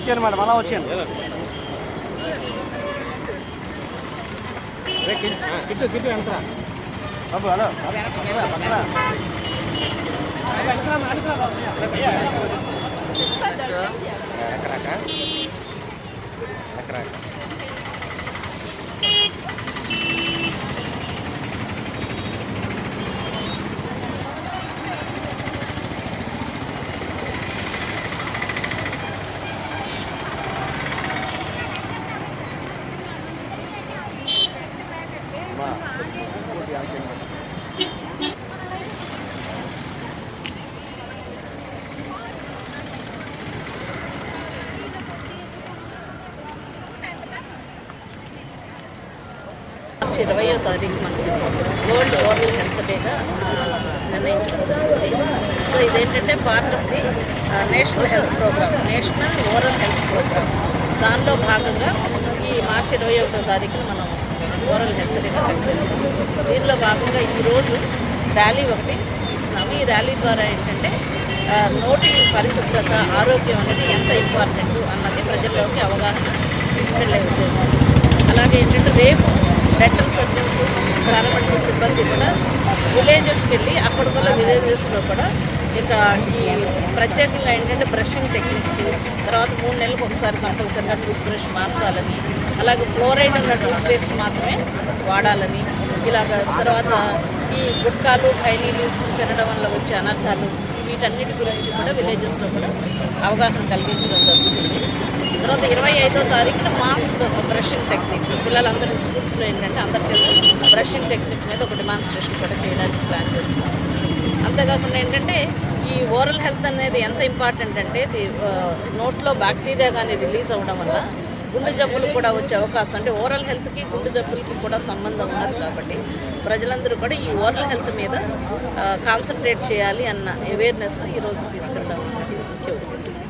వచ్చాను kit kit ఎంత బాబు hello పక్కన ఎకరాక మార్చి ఇరవయో తారీఖు మనకు వరల్డ్ ఓరల్ హెల్త్ డేగా ఆ, నిర్ణయించడం సో ఇదేంటంటే part of the national health programme national oral health programme దానిలో భాగంగా ఈ మార్చి ఇరవై ఒకటో తారీఖున మనం ఓరల్ హెల్త్ డే కండక్ట్ చేస్తాం దీనిలో భాగంగా ఈరోజు ర్యాలీ ఒకటి ఇస్తున్నాము. ఈ ర్యాలీ ద్వారా ఏంటంటే నోటి పరిశుభ్రత ఆరోగ్యం అనేది ఎంత ఇంపార్టెంట్ అన్నది ప్రజల్లోకి అవగాహన తీసుకెళ్ళే ఉద్దేశం. అలాగే ఏంటంటే రేపు డెంటల్ సర్జన్స్ పారామెడికల్ సిబ్బంది కూడా విలేజెస్కి వెళ్ళి అక్కడ కూడా విలేజెస్లో కూడా ఇక ఈ ప్రత్యేకంగా ఏంటంటే బ్రషింగ్ టెక్నిక్స్ తర్వాత మూడు నెలలకు ఒకసారి కంపల్సరిగా టూత్ బ్రష్ మార్చాలని అలాగే ఫ్లోరైడ్ ఉన్న టూత్ పేస్ట్ మాత్రమే వాడాలని ఇలాగ తర్వాత ఈ గుట్కాలు ఖైనీలు తినడం వల్ల వచ్చే అనర్థాలు వీటన్నిటి గురించి కూడా విలేజెస్లో కూడా అవగాహన కలిగించడం జరుగుతుంది. తర్వాత ఇరవై ఐదో తారీఖున మాస్ బ్రషింగ్ టెక్నిక్స్. పిల్లలందరూ స్కూల్స్లో ఏంటంటే అందరికీ బ్రషింగ్ టెక్నిక్ మీద ఒక డిమాన్స్ట్రేషన్ కూడా చేయడానికి ప్లాన్ చేస్తున్నాం అంతేకాకుండా ఏంటంటే ఈ ఓరల్ హెల్త్ అనేది ఎంత ఇంపార్టెంట్ అంటే ఇది నోట్లో బ్యాక్టీరియా కానీ రిలీజ్ అవ్వడం వల్ల గుండె జబ్బులు కూడా వచ్చే అవకాశం అంటే ఓరల్ హెల్త్కి గుండె జబ్బులకి కూడా సంబంధం ఉన్నది కాబట్టి ప్రజలందరూ కూడా ఈ ఓరల్ హెల్త్ మీద కాన్సన్ట్రేట్ చేయాలి అన్న అవేర్నెస్ ఈరోజు తీసుకెళ్ళడం అన్నది